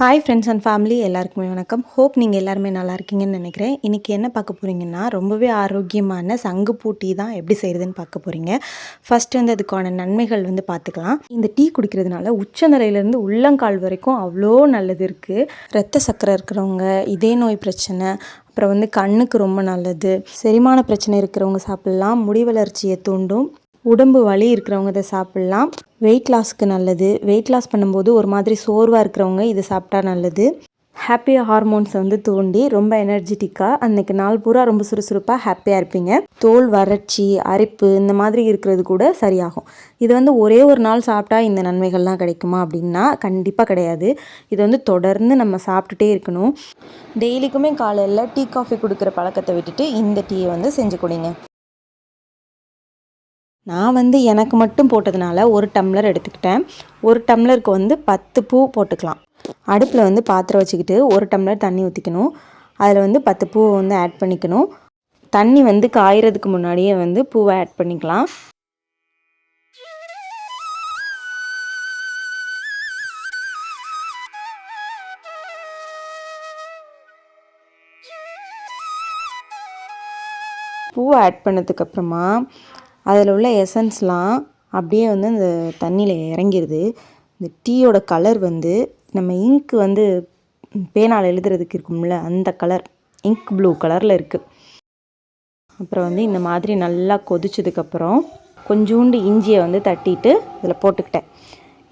Hi friends and family எல்லாருக்குமே வணக்கம். Hope நீங்கள் எல்லாருமே நல்லா இருக்கீங்கன்னு நினைக்கிறேன். இன்றைக்கி என்ன பார்க்க போகிறீங்கன்னா ரொம்பவே ஆரோக்கியமான சங்குப்பூ டீ தான் எப்படி செய்கிறதுன்னு பார்க்க போகிறீங்க ஃபஸ்ட்டு வந்து அதுக்கான நன்மைகள் வந்து பார்த்துக்கலாம். இந்த டீ குடிக்கிறதுனால உச்சநிலையிலேருந்து உள்ளங்கால் வரைக்கும் அவ்வளோ நல்லது இருக்குது ரத்த சக்கரை இருக்கிறவங்க இதே நோய் பிரச்சனை அப்புறம் வந்து கண்ணுக்கு ரொம்ப நல்லது. செரிமான பிரச்சனை இருக்கிறவங்க சாப்பிட்லாம். முடி வளர்ச்சியை தூண்டும். உடம்பு வலி இருக்கிறவங்க இதை சாப்பிட்லாம். வெயிட் லாஸ்க்கு நல்லது. வெயிட் லாஸ் பண்ணும்போது ஒரு மாதிரி சோர்வாக இருக்கிறவங்க இது சாப்பிட்டா நல்லது. ஹாப்பி ஹார்மோன்ஸை வந்து தூண்டி ரொம்ப எனர்ஜெட்டிக்காக அன்னைக்கு நாள் பூரா ரொம்ப சுறுசுறுப்பாக ஹாப்பியாக இருப்பீங்க. தோல் வறட்சி அரிப்பு இந்த மாதிரி இருக்கிறது கூட சரியாகும். இது வந்து ஒரே ஒரு நாள் சாப்பிட்டா இந்த நன்மைகள்லாம் கிடைக்குமா அப்படின்னா கண்டிப்பாக கிடையாது. இது வந்து தொடர்ந்து நம்ம சாப்பிட்டுட்டே இருக்கணும். டெய்லிக்குமே காலையில் டீ காஃபி கொடுக்குற பழக்கத்தை விட்டுட்டு இந்த டீயை வந்து செஞ்சு கொடுங்க. நான் வந்து எனக்கு மட்டும் போட்டதுனால ஒரு டம்ளர் எடுத்துக்கிட்டேன். ஒரு டம்ளருக்கு வந்து பத்து பூ போட்டுக்கலாம். அடுப்பில் வந்து பாத்திரம் வச்சுக்கிட்டு ஒரு டம்ளர் தண்ணி ஊற்றிக்கணும் அதில் வந்து பத்து பூவை வந்து ஆட் பண்ணிக்கணும். தண்ணி வந்து காயறதுக்கு முன்னாடியே வந்து பூவை ஆட் பண்ணிக்கலாம். பூவை ஆட் பண்ணதுக்கப்புறமா அதில் உள்ள எசன்ஸ்லாம் அப்படியே வந்து அந்த தண்ணியில் இறங்கிடுது இந்த டீயோட கலர் வந்து நம்ம இங்க் வந்து பேனால் எழுதுறதுக்கு இருக்கும்ல அந்த கலர் இங்க் ப்ளூ கலரில் இருக்குது அப்புறம் வந்து இந்த மாதிரி நல்லா கொதிச்சதுக்கப்புறம் கொஞ்சோண்டு இஞ்சியை வந்து தட்டிட்டு இதில் போட்டுக்கிட்டேன்.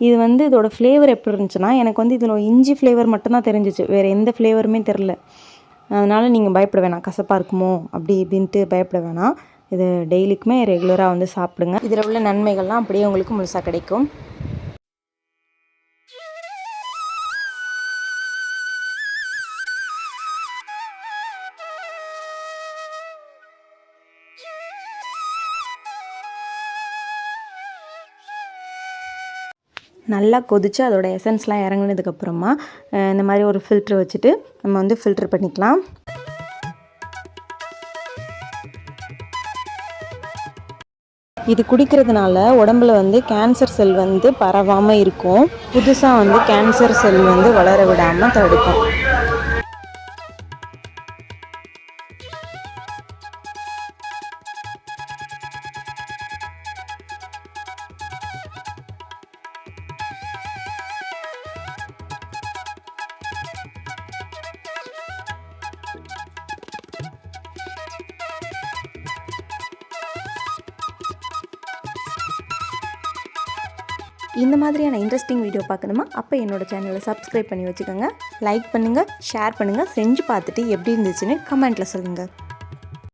இது வந்து இதோட ஃப்ளேவர் எப்படி இருந்துச்சுன்னா எனக்கு வந்து இதில் இஞ்சி ஃப்ளேவர் மட்டும்தான் தெரிஞ்சிச்சு. வேறு எந்த ஃப்ளேவருமே தெரில. அதனால் நீங்கள் பயப்பட வேணாம். கசப்பாக இருக்குமோ அப்படி இப்படின்ட்டு பயப்பட வேணாம். இது டெய்லிக்குமே ரெகுலராக வந்து சாப்பிடுங்க. இதில் உள்ள நன்மைகள்லாம் அப்படியே உங்களுக்கு முழுசாக கிடைக்கும். நல்லா கொதித்து அதோட எசன்ஸ்லாம் இறங்குனதுக்கப்புறமா இந்த மாதிரி ஒரு ஃபில்ட்ரு வச்சுட்டு நம்ம வந்து ஃபில்ட்ரு பண்ணிக்கலாம். இது குடிக்கிறதுனால உடம்புல வந்து கேன்சர் செல் வந்து பரவாமல் இருக்கும். புதுசாக வந்து கேன்சர் செல் வந்து வளர விடாமல் தடுக்கும். இந்த மாதிரியான இன்ட்ரெஸ்டிங் வீடியோ பார்க்கணுமா? அப்போ என்னோடய சேனலை சப்ஸ்கிரைப் பண்ணி வச்சுக்கோங்க. லைக் பண்ணுங்கள் ஷேர் பண்ணுங்கள் செஞ்சு பார்த்துட்டு எப்படி இருந்துச்சுன்னு கமெண்ட்டில் சொல்லுங்கள்